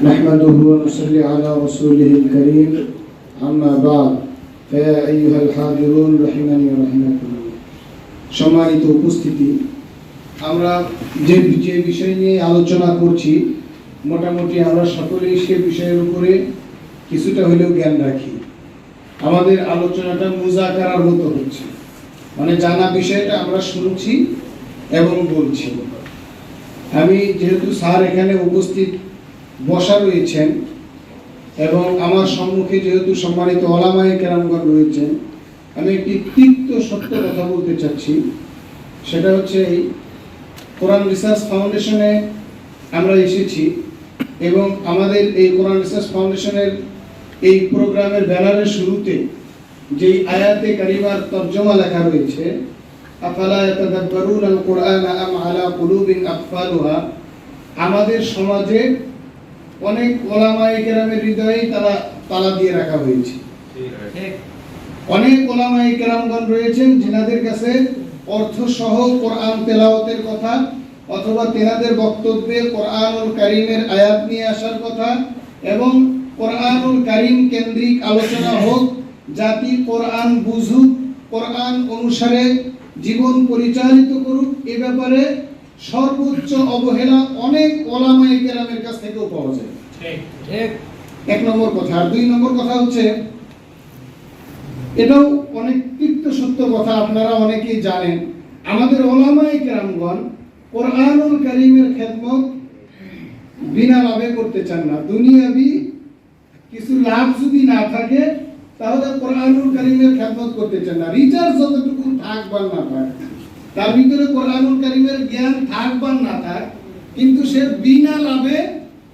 نحمده ونصلي على رسوله الكريم أما بعد فيا أيها الحاضرون رحمني ورحمكم الله সম্মানিত উপস্থিতি আমরা যে যে বিষয় নিয়ে আলোচনা করছি মোটামুটি আমরা সকলেই সে বিষয়ের উপরে কিছুটা হলেও জ্ঞান রাখি আমাদের আলোচনাটা মুজাকারার মতো হচ্ছে মানে জানা বিষয়টা আমরা শুনছি এবং বলছি আমি যেহেতু স্যার এখানে উপস্থিত বসা রয়েছেন এবং আমার সম্মুখে যেহেতু সম্মানিত ওলামায়ে কেরামগণ রয়েছেন, আমি একটি তিক্ত সত্য কথা বলতে চাচ্ছি। সেটা হচ্ছে এই কোরআন রিসার্চ ফাউন্ডেশনে আমরা এসেছি এবং আমাদের এই কোরআন রিসার্চ ফাউন্ডেশনের এই প্রোগ্রামের ব্যানারের শুরুতে যেই আয়াতে কারিমার তর্জমা লেখা রয়েছে, আফালা কোরআন আমাদের সমাজে অনেক ওলামায়ে কেরামের হৃদয়ে তালা তালা দিয়ে রাখা হয়েছে। অনেক ওলামায়ে কেরামগণ রয়েছেন যেনাদের কাছে অর্থ সহ কোরআন তেলাওতের কথা অথবা তেনাদের বক্তব্যে কোরআনুল কারিমের আয়াত নিয়ে আসার কথা এবং কোরআনুল কারিম কেন্দ্রিক আলোচনা হোক জাতি কোরআন বুঝুক কোরআন অনুসারে জীবন পরিচালিত করুক এ ব্যাপারে সর্বোচ্চ অবহেলা অনেক ওলামায়ে কেরামের কাছ থেকেও পাওয়া যায়। এক নম্বর কথা। আর দুই নম্বর কথা হচ্ছে, এটাও অনেক তিক্ত সত্য কথা, আপনারা অনেকেই জানেন। আমাদের ওলামায়ে কেরামগণ কোরআনুল কারিমের খেদমত বিনা লাভে করতে চান না। দুনিয়াবি কিছু লাভ যদি না থাকে, তাহলে কোরআনুল কারিমের খেদমত করতে চান না। রিচার্জ যতটুকু থাক বা না থাক তার ভিতরে কোরআনুল কারিমের জ্ঞান থাক বা না থাক কিন্তু সে বিনা লাভে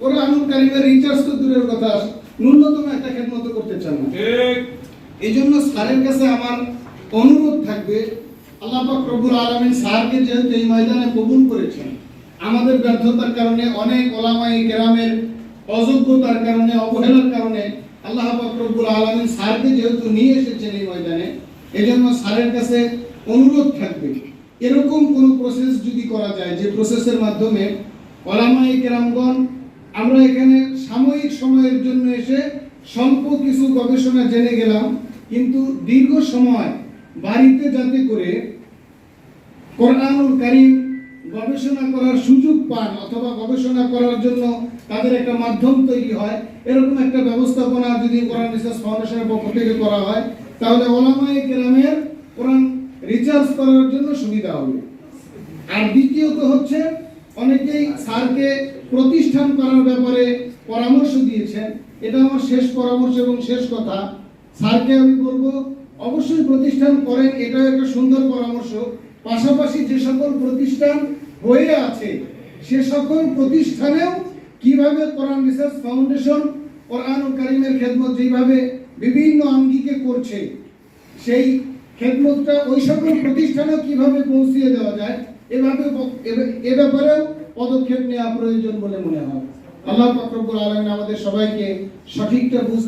কোরআনুল কারিমের রিচার্জ তো দূরের কথা ন্যূনতম একটা খেদমত করতে চান না। এই জন্য স্যারের কাছে আমার অনুরোধ থাকবে আল্লাহ পাক রব্বুল আলামিন স্যারকে যেহেতু এই ময়দানে কবুল করেছেন আমাদের ব্যর্থতার কারণে অনেক ওলামাই গ্রামের অযোগ্যতার কারণে অবহেলার কারণে আল্লাহ পাক রব্বুল আলামিন স্যারকে যেহেতু নিয়ে এসেছেন এই ময়দানে এজন্য স্যারের কাছে অনুরোধ থাকবে। এরকম কোন প্রসেস যদি করা যায়, যে প্রসেসের মাধ্যমে ওলামাই কেরামগণ আমরা এখানে সাময়িক সময়ের জন্য এসে স্বল্প কিছু গবেষণা জেনে গেলাম, কিন্তু দীর্ঘ সময় বাড়িতে যাতে করে কোরআনুল কারিম গবেষণা করার সুযোগ পান অথবা গবেষণা করার জন্য তাদের একটা মাধ্যম তৈরি হয়, এরকম একটা ব্যবস্থাপনা যদি কোরআন রিসার্চ ফাউন্ডেশনের পক্ষ থেকে করা হয়, তাহলে ওলামায়ে কেরামের কোরআন রিসার্চ করার জন্য সুবিধা হবে। আর দ্বিতীয়ত হচ্ছে, অনেকেই স্যারকে প্রতিষ্ঠান করার ব্যাপারে পরামর্শ দিয়েছেন। এটা আমার শেষ পরামর্শ এবং শেষ কথা। স্যারকে আমি বলব, অবশ্যই প্রতিষ্ঠান করেন, এটাও একটা সুন্দর পরামর্শ। পাশাপাশি যে সকল প্রতিষ্ঠান হয়ে আছে, সে সকল প্রতিষ্ঠানেও কীভাবে কোরআন রিসার্চ ফাউন্ডেশন কোরআন ও কারিমের খেদমত যেভাবে বিভিন্ন আঙ্গিকে করছে, সেই খেদমতটা ওই সকল প্রতিষ্ঠানেও কীভাবে পৌঁছিয়ে দেওয়া যায় এভাবে এ- ব্যাপারেও পদক্ষেপ নেওয়া প্রয়োজন বলে মনে হয়। আল্লাহ পাক আলমিন আমাদের সবাইকে সঠিকটা বুঝ